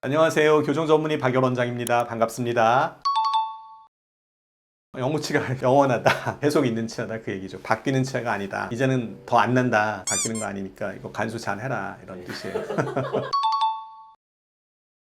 안녕하세요. 교정 전문의 박열 원장입니다. 반갑습니다. 영구치가 영원하다. 계속 있는 치아다 그 얘기죠. 바뀌는 치아가 아니다. 이제는 더 안 난다. 바뀌는 거 아니니까 이거 간수 잘 해라 이런 뜻이에요.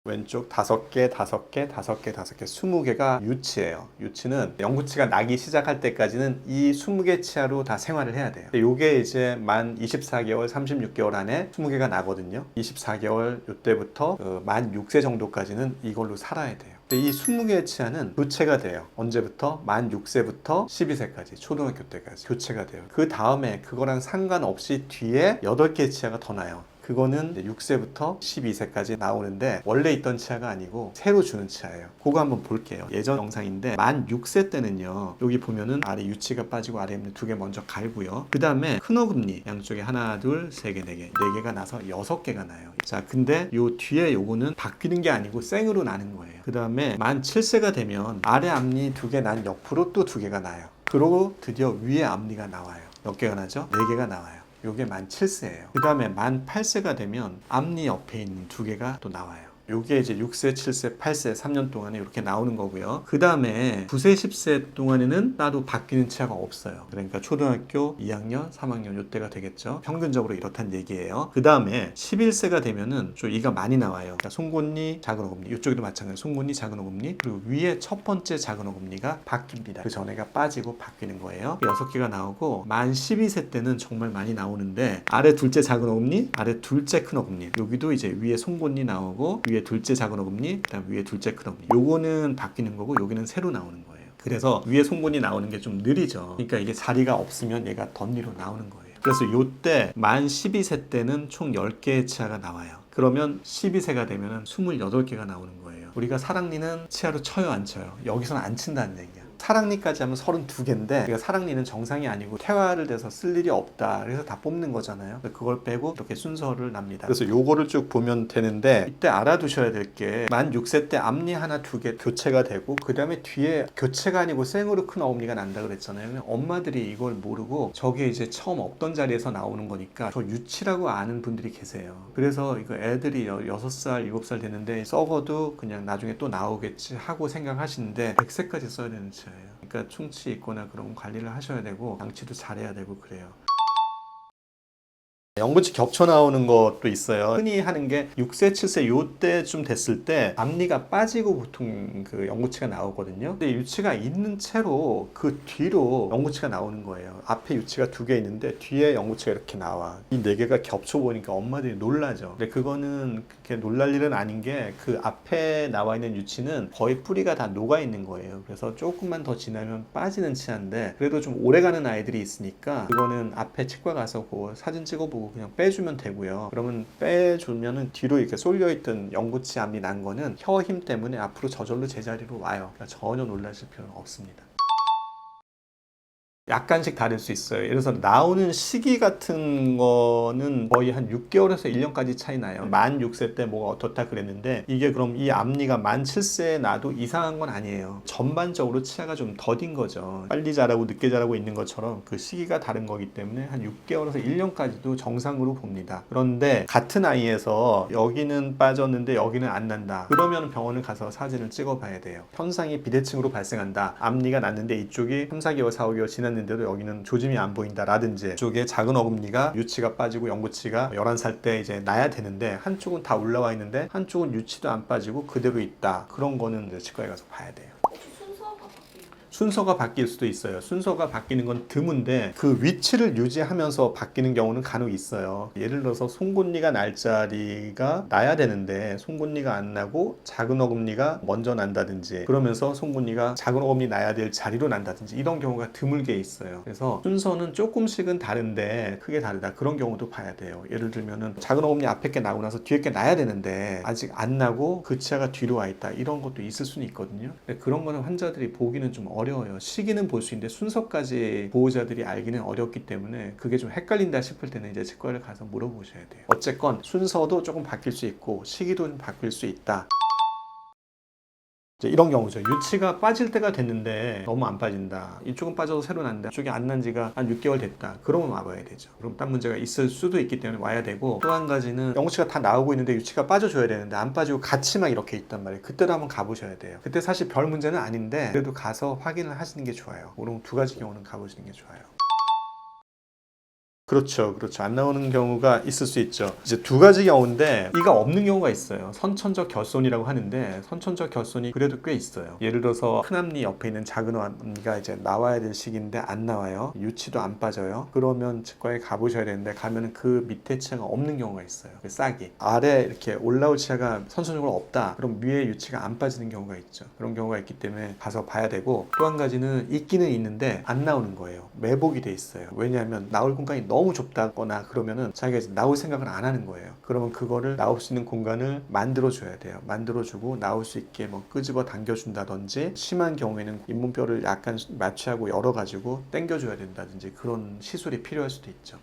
왼쪽 다섯 개, 다섯 개, 다섯 개, 다섯 개, 스무 개가 유치예요. 유치는 영구치가 나기 시작할 때까지는 이 스무 개 치아로 다 생활을 해야 돼요. 요게 이제 만 24개월, 36개월 안에 스무 개가 나거든요. 24개월 요때부터 그 만 6세 정도까지는 이걸로 살아야 돼요. 이 20개의 치아는 교체가 돼요. 언제부터? 만 6세부터 12세까지, 초등학교 때까지 교체가 돼요. 그 다음에 그거랑 상관없이 뒤에 8개의 치아가 더 나요. 그거는 6세부터 12세까지 나오는데 원래 있던 치아가 아니고 새로 주는 치아예요. 그거 한번 볼게요. 예전 영상인데 만 6세 때는요. 여기 보면은 아래 유치가 빠지고 아래 있는 두 개 먼저 갈고요. 그 다음에 큰 어금니 양쪽에 하나, 둘, 세 개, 네 개, 네 개가 나서 여섯 개가 나요. 자, 근데 요 뒤에 요거는 바뀌는 게 아니고 생으로 나는 거예요. 그 다음에 만 7세가 되면 아래 앞니 두 개 난 옆으로 또 두 개가 나요. 그러고 드디어 위에 앞니가 나와요. 몇 개가 나죠? 네 개가 나와요. 요게 만 7세예요. 그 다음에 만 8세가 되면 앞니 옆에 있는 두 개가 또 나와요. 요게 이제 6세, 7세, 8세, 3년 동안에 이렇게 나오는 거고요. 그 다음에 9세, 10세 동안에는 나도 바뀌는 치아가 없어요. 그러니까 초등학교 2학년, 3학년 요때가 되겠죠. 평균적으로 이렇단 얘기예요. 그 다음에 11세가 되면은 좀 이가 많이 나와요. 그러니까 송곳니, 작은 어금니, 이쪽에도 마찬가지로 송곳니, 작은 어금니, 그리고 위에 첫 번째 작은 어금니가 바뀝니다. 그 전에가 빠지고 바뀌는 거예요. 여섯 개가 나오고 만 12세 때는 정말 많이 나오는데 아래 둘째 작은 어금니, 아래 둘째 큰 어금니, 여기도 이제 위에 송곳니 나오고 위에 둘째 작은 어금니, 그다음 위에 둘째 큰 어금니. 요거는 바뀌는 거고 여기는 새로 나오는 거예요. 그래서 위에 송곳니 나오는 게 좀 느리죠. 그러니까 이게 자리가 없으면 얘가 덧니로 나오는 거예요. 그래서 요때 만 12세 때는 총 10개의 치아가 나와요. 그러면 12세가 되면 28개가 나오는 거예요. 우리가 사랑니는 치아로 쳐요, 안 쳐요? 여기서는 안 친다는 얘기야. 사랑니까지 하면 32개인데 그러니까 사랑니는 정상이 아니고 태화를 돼서 쓸 일이 없다. 그래서 다 뽑는 거잖아요. 그걸 빼고 이렇게 순서를 납니다. 그래서 요거를 쭉 보면 되는데 이때 알아두셔야 될 게 만 6세 때 앞니 하나 두 개 교체가 되고 그 다음에 뒤에 교체가 아니고 생으로 큰 어금니가 난다 그랬잖아요. 엄마들이 이걸 모르고 저게 이제 처음 없던 자리에서 나오는 거니까 저 유치라고 아는 분들이 계세요. 그래서 이거 애들이 여- 6살, 7살 되는데 썩어도 그냥 나중에 또 나오겠지 하고 생각하시는데 100세까지 써야 되는 치아예요. 그러니까 충치 있거나 그런 관리를 하셔야 되고 양치도 잘해야 되고 그래요. 영구치 겹쳐 나오는 것도 있어요. 흔히 하는 게 6세, 7세 요때쯤 됐을 때 앞니가 빠지고 보통 그 영구치가 나오거든요. 근데 유치가 있는 채로 그 뒤로 영구치가 나오는 거예요. 앞에 유치가 두 개 있는데 뒤에 영구치가 이렇게 나와. 이 네 개가 겹쳐 보니까 엄마들이 놀라죠. 근데 그거는 그렇게 놀랄 일은 아닌 게 그 앞에 나와 있는 유치는 거의 뿌리가 다 녹아 있는 거예요. 그래서 조금만 더 지나면 빠지는 치아인데 그래도 좀 오래 가는 아이들이 있으니까 그거는 앞에 치과 가서 그 사진 찍어보고 그냥 빼주면 되고요. 그러면 빼주면은 뒤로 이렇게 쏠려 있던 영구치 앞니 난 거는 혀 힘 때문에 앞으로 저절로 제자리로 와요. 그러니까 전혀 놀라실 필요는 없습니다. 약간씩 다를 수 있어요. 예를 들어서 나오는 시기 같은 거는 거의 한 6개월에서 1년까지 차이 나요. 만 6세 때 뭐가 어떻다 그랬는데 이게 그럼 이 앞니가 만 7세에 나도 이상한 건 아니에요. 전반적으로 치아가 좀 더딘 거죠. 빨리 자라고 늦게 자라고 있는 것처럼 그 시기가 다른 거기 때문에 한 6개월에서 1년까지도 정상으로 봅니다. 그런데 같은 아이에서 여기는 빠졌는데 여기는 안 난다. 그러면 병원을 가서 사진을 찍어 봐야 돼요. 현상이 비대칭으로 발생한다. 앞니가 났는데 이쪽이 3, 4개월, 4, 5개월 지 났는데도 여기는 조짐이 안 보인다라든지 이쪽에 작은 어금니가 유치가 빠지고 영구치가 11살 때 이제 나야 되는데 한쪽은 다 올라와 있는데 한쪽은 유치도 안 빠지고 그대로 있다. 그런 거는 치과에 가서 봐야 돼요. 순서가 바뀔 수도 있어요. 순서가 바뀌는 건 드문데 그 위치를 유지하면서 바뀌는 경우는 간혹 있어요. 예를 들어서 송곳니가 날 자리가 나야 되는데 송곳니가 안 나고 작은 어금니가 먼저 난다든지 그러면서 송곳니가 작은 어금니 나야 될 자리로 난다든지 이런 경우가 드물게 있어요. 그래서 순서는 조금씩은 다른데 크게 다르다. 그런 경우도 봐야 돼요. 예를 들면은 작은 어금니 앞에 게 나고 나서 뒤에 게 나야 되는데 아직 안 나고 그 치아가 뒤로 와 있다. 이런 것도 있을 수는 있거든요. 근데 그런 거는 환자들이 보기는 좀 어려 워요. 시기는 볼 수 있는데 순서까지 보호자들이 알기는 어렵기 때문에 그게 좀 헷갈린다 싶을 때는 이제 치과를 가서 물어보셔야 돼요. 어쨌건 순서도 조금 바뀔 수 있고 시기도 좀 바뀔 수 있다. 이런 경우죠. 유치가 빠질 때가 됐는데 너무 안 빠진다. 이쪽은 빠져도 새로 난다. 이쪽이 안 난 지가 한 6개월 됐다. 그러면 와봐야 되죠. 그럼 딴 문제가 있을 수도 있기 때문에 와야 되고 또 한 가지는 영치가 다 나오고 있는데 유치가 빠져줘야 되는데 안 빠지고 같이 막 이렇게 있단 말이에요. 그때도 한번 가보셔야 돼요. 그때 사실 별 문제는 아닌데 그래도 가서 확인을 하시는 게 좋아요. 그럼 두 가지 경우는 가보시는 게 좋아요. 그렇죠, 그렇죠. 안 나오는 경우가 있을 수 있죠. 이제 두 가지 경우인데 이가 없는 경우가 있어요. 선천적 결손이라고 하는데 선천적 결손이 그래도 꽤 있어요. 예를 들어서 큰 앞니 옆에 있는 작은 앞니가 이제 나와야 될 시기인데 안 나와요. 유치도 안 빠져요. 그러면 치과에 가보셔야 되는데 가면은 그 밑에 치아가 없는 경우가 있어요. 그 싹이 아래 이렇게 올라올 치아가 선천적으로 없다. 그럼 위에 유치가 안 빠지는 경우가 있죠. 그런 경우가 있기 때문에 가서 봐야 되고 또 한 가지는 있기는 있는데 안 나오는 거예요. 매복이 돼 있어요. 왜냐하면 나올 공간이 너무 좁다거나 그러면은 자기가 이제 나올 생각을 안 하는 거예요. 그러면 그거를 나올 수 있는 공간을 만들어 줘야 돼요. 만들어 주고 나올 수 있게 뭐 끄집어 당겨 준다든지 심한 경우에는 잇몸뼈를 약간 마취하고 열어 가지고 당겨 줘야 된다든지 그런 시술이 필요할 수도 있죠.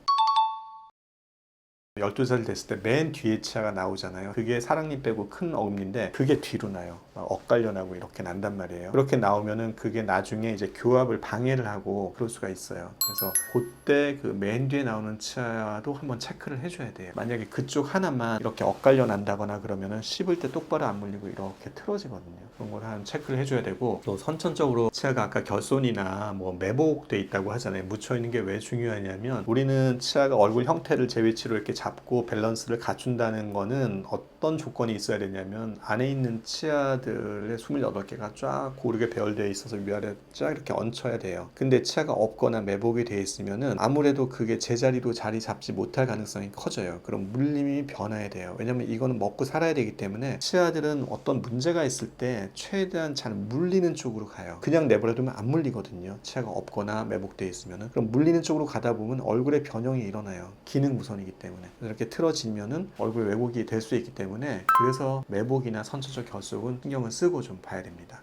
12살 됐을 때 맨 뒤에 치아가 나오잖아요. 그게 사랑니 빼고 큰 어금니인데 그게 뒤로 나요. 막 엇갈려 나고 이렇게 난단 말이에요. 그렇게 나오면은 그게 나중에 이제 교합을 방해를 하고 그럴 수가 있어요. 그래서 그때 그 맨 뒤에 나오는 치아도 한번 체크를 해줘야 돼요. 만약에 그쪽 하나만 이렇게 엇갈려 난다거나 그러면은 씹을 때 똑바로 안 물리고 이렇게 틀어지거든요. 그런 걸 한 체크를 해줘야 되고 또 선천적으로 치아가 아까 결손이나 뭐 매복돼 있다고 하잖아요. 묻혀 있는 게 왜 중요하냐면 우리는 치아가 얼굴 형태를 제 위치로 이렇게 잡고 밸런스를 갖춘다는 거는 어떤 조건이 있어야 되냐면 안에 있는 치아들의 28개가 쫙 고르게 배열되어 있어서 위아래 쫙 이렇게 얹혀야 돼요. 근데 치아가 없거나 매복이 되어 있으면은 아무래도 그게 제자리로 자리 잡지 못할 가능성이 커져요. 그럼 물림이 변해야 돼요. 왜냐면 이거는 먹고 살아야 되기 때문에 치아들은 어떤 문제가 있을 때 최대한 잘 물리는 쪽으로 가요. 그냥 내버려두면 안 물리거든요. 치아가 없거나 매복되어 있으면은 그럼 물리는 쪽으로 가다 보면 얼굴에 변형이 일어나요. 기능 무선이기 때문에 이렇게 틀어지면은 얼굴 왜곡이 될 수 있기 때문에 그래서 매복이나 선천적 결속은 신경을 쓰고 좀 봐야 됩니다.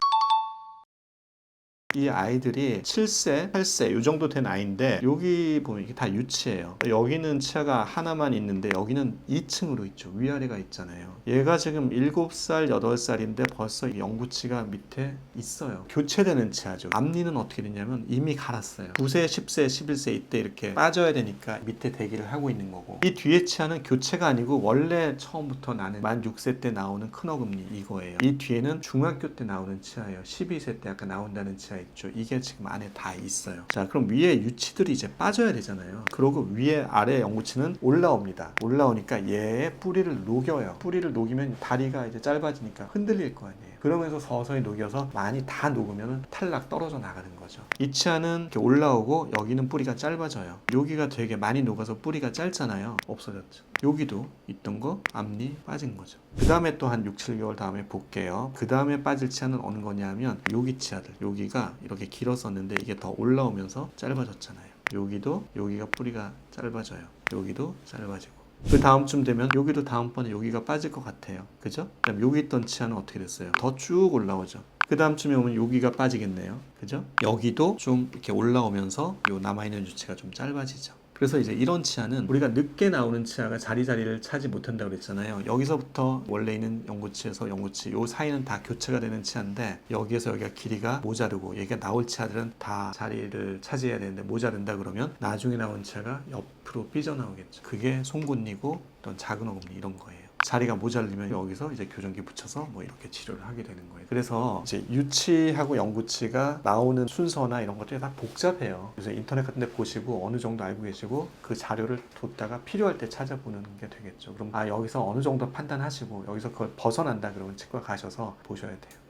이 아이들이 7세, 8세 이 정도 된 아이인데 여기 보면 이게 다 유치예요. 여기는 치아가 하나만 있는데 여기는 2층으로 있죠. 위아래가 있잖아요. 얘가 지금 7살, 8살인데 벌써 이 영구치가 밑에 있어요. 교체되는 치아죠. 앞니는 어떻게 되냐면 이미 갈았어요. 9세, 10세, 11세 이때 이렇게 빠져야 되니까 밑에 대기를 하고 있는 거고 이 뒤에 치아는 교체가 아니고 원래 처음부터 나는 만 6세 때 나오는 큰 어금니 이거예요. 이 뒤에는 중학교 때 나오는 치아예요. 12세 때 아까 나온다는 치아 있죠. 이게 지금 안에 다 있어요. 자, 그럼 위에 유치들이 이제 빠져야 되잖아요. 그러고 위에 아래 영구치는 올라옵니다. 올라오니까 얘의 뿌리를 녹여요. 뿌리를 녹이면 다리가 이제 짧아지니까 흔들릴 거 아니에요. 그러면서 서서히 녹여서 많이 다 녹으면 탈락 떨어져 나가는 거죠. 이 치아는 이렇게 올라오고 여기는 뿌리가 짧아져요. 여기가 되게 많이 녹아서 뿌리가 짧잖아요. 없어졌죠. 여기도 있던 거 앞니 빠진 거죠. 그 다음에 또 한 6, 7개월 다음에 볼게요. 그 다음에 빠질 치아는 어느 거냐면 여기 치아들. 여기가 이렇게 길었었는데 이게 더 올라오면서 짧아졌잖아요. 여기도 여기가 뿌리가 짧아져요. 여기도 짧아지고. 그 다음쯤 되면 여기도 다음번에 여기가 빠질 것 같아요. 그죠? 그다음 여기 있던 치아는 어떻게 됐어요? 더 쭉 올라오죠. 그 다음쯤에 오면 여기가 빠지겠네요. 그죠? 여기도 좀 이렇게 올라오면서 요 남아있는 유치가 좀 짧아지죠. 그래서 이제 이런 치아는 우리가 늦게 나오는 치아가 자리 자리를 차지 못한다고 그랬잖아요. 여기서부터 원래 있는 영구치에서 영구치 요 사이는 다 교체가 되는 치아인데 여기에서 여기가 길이가 모자르고 얘가 나올 치아들은 다 자리를 차지해야 되는데 모자른다 그러면 나중에 나온 치아가 옆으로 삐져나오겠죠. 그게 송곳니고 어떤 작은 어금니 이런 거예요. 자리가 모자르면 여기서 이제 교정기 붙여서 뭐 이렇게 치료를 하게 되는 거예요. 그래서 이제 유치하고 영구치가 나오는 순서나 이런 것들이 다 복잡해요. 그래서 인터넷 같은 데 보시고 어느 정도 알고 계시고 그 자료를 뒀다가 필요할 때 찾아보는 게 되겠죠. 그럼 아 여기서 어느 정도 판단하시고 여기서 그걸 벗어난다 그러면 치과 가셔서 보셔야 돼요.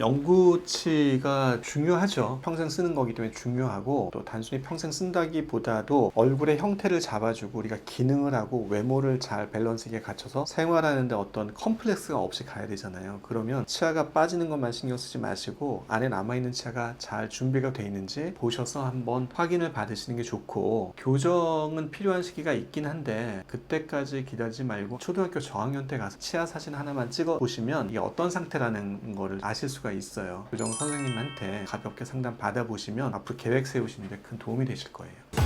영구치가 중요하죠. 평생 쓰는 거기 때문에 중요하고 또 단순히 평생 쓴다기보다도 얼굴의 형태를 잡아주고 우리가 기능을 하고 외모를 잘 밸런스 있게 갖춰서 생활하는데 어떤 컴플렉스가 없이 가야 되잖아요. 그러면 치아가 빠지는 것만 신경 쓰지 마시고 안에 남아있는 치아가 잘 준비가 돼 있는지 보셔서 한번 확인을 받으시는 게 좋고 교정은 필요한 시기가 있긴 한데 그때까지 기다리지 말고 초등학교 저학년 때 가서 치아 사진 하나만 찍어 보시면 이게 어떤 상태라는 거를 아실 수가 있어요. 교정 선생님한테 가볍게 상담 받아보시면 앞으로 계획 세우시는 데 큰 도움이 되실 거예요.